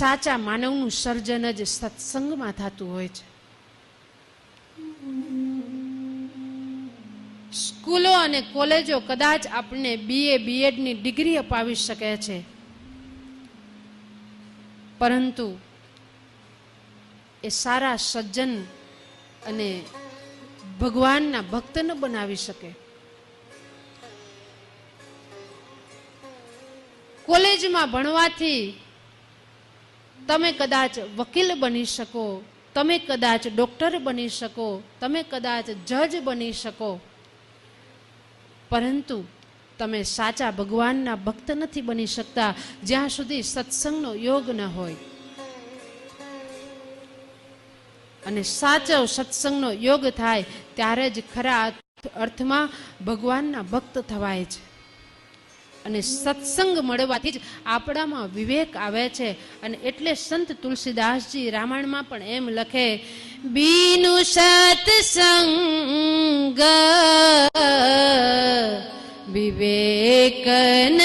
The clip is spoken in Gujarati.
સાચા માનવનું સર્જન જ સત્સંગમાં થતું હોય છે. સ્કૂલો અને કોલેજો કદાચ આપણને બીએ બીએડની ડિગ્રી અપાવી શકે છે. પરંતુ એ સારા સજ્જન અને ભગવાનના ભક્ત ન બનાવી શકે. કોલેજમાં ભણવાથી તમે કદાચ વકીલ બની શકો, તમે કદાચ ડોક્ટર બની શકો, તમે કદાચ જજ બની શકો. પરંતુ તમે સાચા ભગવાનના ભક્ત નથી બની શકતા, જ્યાં સુધી સત્સંગનો યોગ ન હોય. અને સાચો સત્સંગનો યોગ થાય, ત્યારે જ ખરા અર્થ- અર્થમાં ભગવાનના ભક્ત થવાય છે. અને સત્સંગ મળવાથી જ આપણામાં વિવેક આવે છે. અને એટલે સંત તુલસીદાસજી રામાયણમાં પણ એમ લખે, બીનુ સત્સંગ વિવેક ન